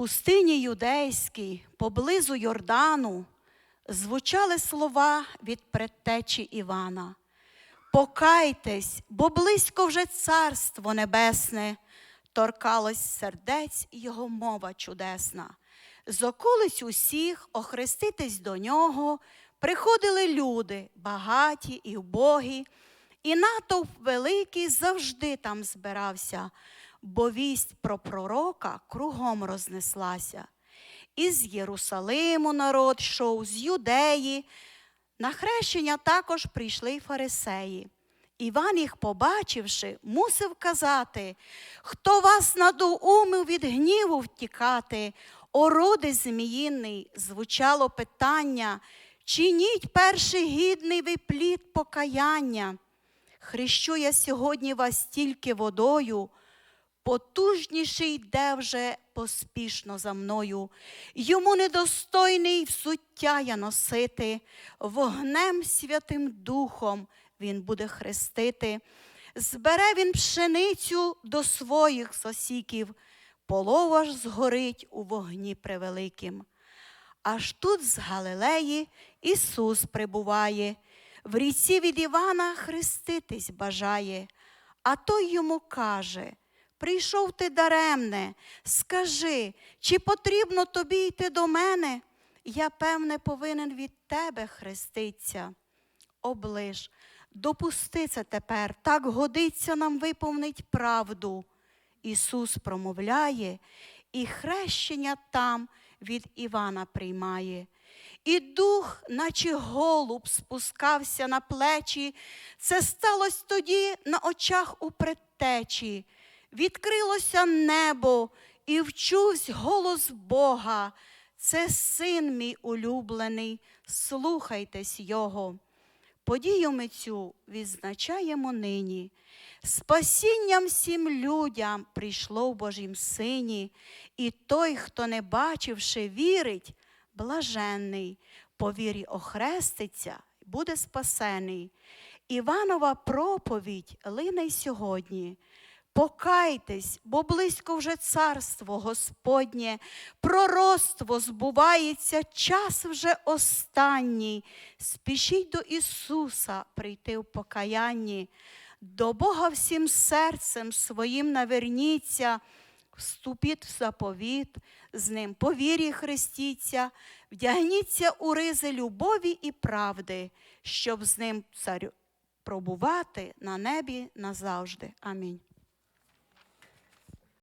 пустині юдейській, поблизу Йордану, звучали слова від предтечі Івана. Покайтесь, бо близько вже царство небесне, торкалось сердець його мова чудесна. З околиць усіх охреститись до нього приходили люди, багаті і вбогі, і натовп великий завжди там збирався, бо вість про пророка кругом рознеслася. Із Єрусалиму народ йшов, з Юдеї. На хрещення також прийшли фарисеї. Іван їх, побачивши, мусив казати, хто вас надоумив від гніву втікати, ороди зміїний, звучало питання, чиніть перший гідний ви плід покаяння. Хрещу я сьогодні вас тільки водою, потужніший йде вже поспішно за мною. Йому недостойний взуття я носити, вогнем святим духом він буде хрестити. Збере він пшеницю до своїх сосіків, полова ж згорить у вогні превеликим. Аж тут з Галилеї Ісус прибуває, в ріці від Івана хреститись бажає, а той йому каже: Прийшов ти даремне, скажи, чи потрібно тобі йти до мене? Я, певне, повинен від тебе хреститься. Оближ, допусти це тепер, так годиться нам виповнить правду. Ісус промовляє, і хрещення там від Івана приймає. І дух, наче голуб, спускався на плечі. Це сталося тоді на очах у предтечі. Відкрилося небо і вчувсь голос Бога. Це син мій улюблений, слухайтесь Його. Подію ми цю відзначаємо нині. Спасінням всім людям прийшло в Божім Сині, і той, хто не бачивши, вірить, блаженний, по вірі охреститься, буде спасений. Іванова проповідь лине й сьогодні. Покайтесь, бо близько вже царство Господнє, пророцтво збувається, час вже останній. Спішіть до Ісуса прийти в покаянні, до Бога всім серцем своїм наверніться, вступіть в заповіт, з ним по вірі хрестіться, вдягніться у ризи любові і правди, щоб з ним царю пробувати на небі назавжди. Амінь.